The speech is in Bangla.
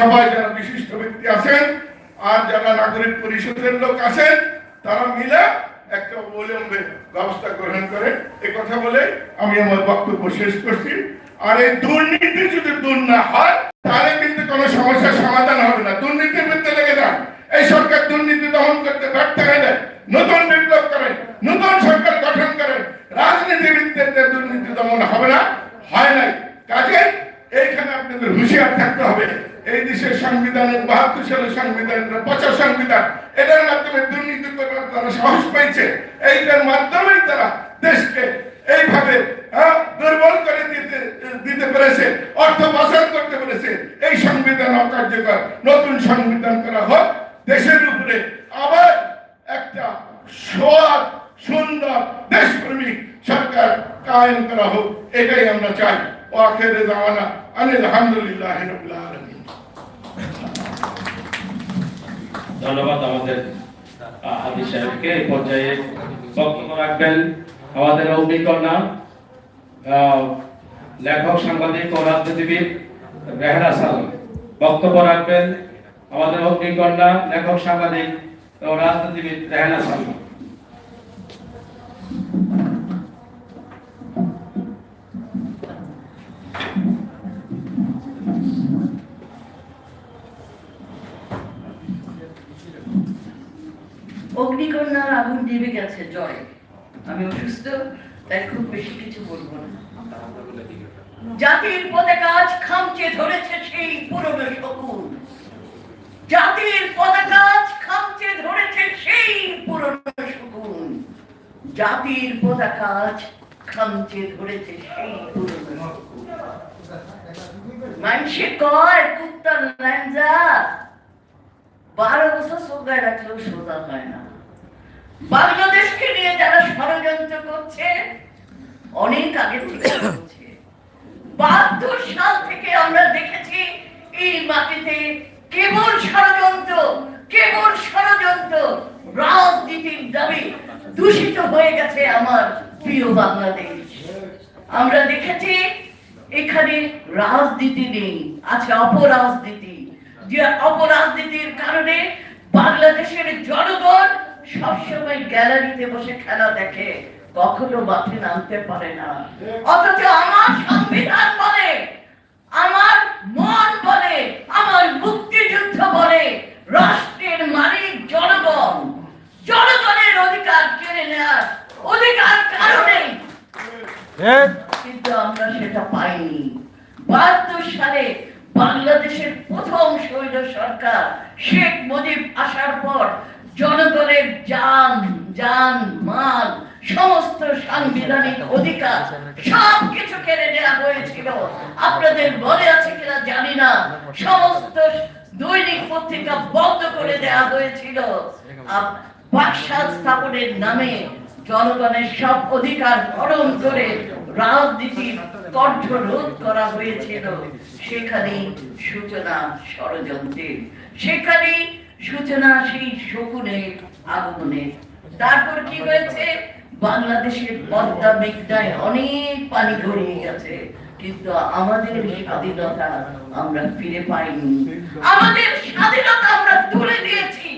সবাই যারা বিশিষ্ট ব্যক্তি আছেন আর যারা নাগরিক পরিষদের লোক আছেন, তারা মিলে একটা অবলম্বে ব্যবস্থা গ্রহণ করে এ কথা বলে আমি আমার বক্তব্য শেষ করছি। আর এই দুর্নীতি যদি দূর না হয়, তাহলে কিন্তু কোনো সমস্যার সমাধান হবে না। দুর্নীতির বিরুদ্ধে লেগে যান। এই সরকার দুর্নীতি দমন করতে ব্যর্থ হয়ে নতুন বিপ্লব করেন, নতুন সরকার গঠন করেন। রাজনীতিবিদদের দুর্নীতি দমন হবে না, হয় নাই। কাজে এইখানে আপনাদের হুঁশিয়ার থাকতে হবে। এই দেশের সংবিধানের বাহাত্তর সালের সংবিধান পঁচাশ সংবিধান এটার মাধ্যমে দুর্নীতি করার তারা সাহস পেয়েছে এইটার মাধ্যমেই তারা দেশকে এইভাবে হ্যাঁ, দুর্বল করে দিতে দিতে পেরেছে অর্থ পাচার করতে পেরেছে। এই সংবিধান অকার্যকর। নতুন সংবিধান করা হোক দেশের উপরে আবার একটা সৎ সুন্দর দেশপ্রেমিক সরকার কায়েম করা হোক এটাই আমরা চাই। ও আখেরে দাওয়ানা আনিল আলহামদুলিল্লাহ ধন্যবাদ আমাদের হাদি সাহেবকে। এই পর্যায়ে বক্তব্য রাখবেন আমাদের অগ্নিকন্যা লেখক, সাংবাদিক ও রাজনীতিবিদ রেহরা সালাম। বক্তব্য রাখবেন আমাদের অগ্নিকন্যা লেখক, সাংবাদিক ও রাজনীতিবিদ রেহনা সালাম। অগ্নিকন্যার আগুন নিভে গেছে, জয়। আমি অসুস্থ, তাই খুব বেশি কিছু বলব না। জাতির পতাকা আজ খামচে ধরেছে সেই পুরনো শকুন। জাতির পতাকা আজ খামচে ধরেছে সেই পুরনো শকুন। জাতির পতাকা আজ খামচে ধরেছে সেই পুরনো মানুষে কয় কুত্তার ল্যাঞ্জা বারো বছর সোগায় রাখলেও সোজা হয় না। বাংলাদেশকে নিয়ে যারা ষড়যন্ত্র করছে, অনেক আগে থেকে সাল থেকে আমরা দেখেছি, এই মাটিতে কেবল ষড়যন্ত্র কেবল ষড়যন্ত্র, রাজনীতির দাবি দূষিত হয়ে গেছে আমার প্রিয় বাংলাদেশ। আমরা দেখেছি, এখানে রাজনীতি নেই, আছে অপরাজনীতি। যে অপরাজনীতির কারণে বাংলাদেশের জনগণ গ্যালারিতে বসে খেলা দেখে কখনো মাঠে নামতে পারে না। অথচ আমার সংবিধান বলে আমার মন বলে আমার মুক্তিযুদ্ধ বলে রাষ্ট্রের মালিক জনগণ। জনগণের অধিকার কেড়ে নেওয়ার অধিকার কারণেই কিন্তু আমরা সেটা পাইনি। বাহাত্তর সালে বাংলাদেশের প্রথম শৈল সরকার শেখ মুজিব আসার পর যান মাল, সমস্ত সাংবিধানিক অধিকার সব কিছু কেড়ে নেওয়া হয়েছিল। আপনাদের আছে কিনা জানি না। সমস্ত দৈনিক পত্রিকা বন্ধ করে দেওয়া হয়েছিল। বাকশাল স্থাপনের নামে জনগণের সব অধিকার হরণ করে রাজনীতির কণ্ঠ রোধ করা হয়েছিল। সেখানেই সূচনা ষড়যন্ত্রের। সেখানেই সূচনা সেই শকুনের আগমনের তারপর কি হয়েছে? বাংলাদেশের পদ্মা মেঘটায় অনেক পানি গড়িয়ে গেছে। কিন্তু আমাদের স্বাধীনতা আমরা ফিরে পাইনি। আমাদের স্বাধীনতা আমরা তুলে দিয়েছি।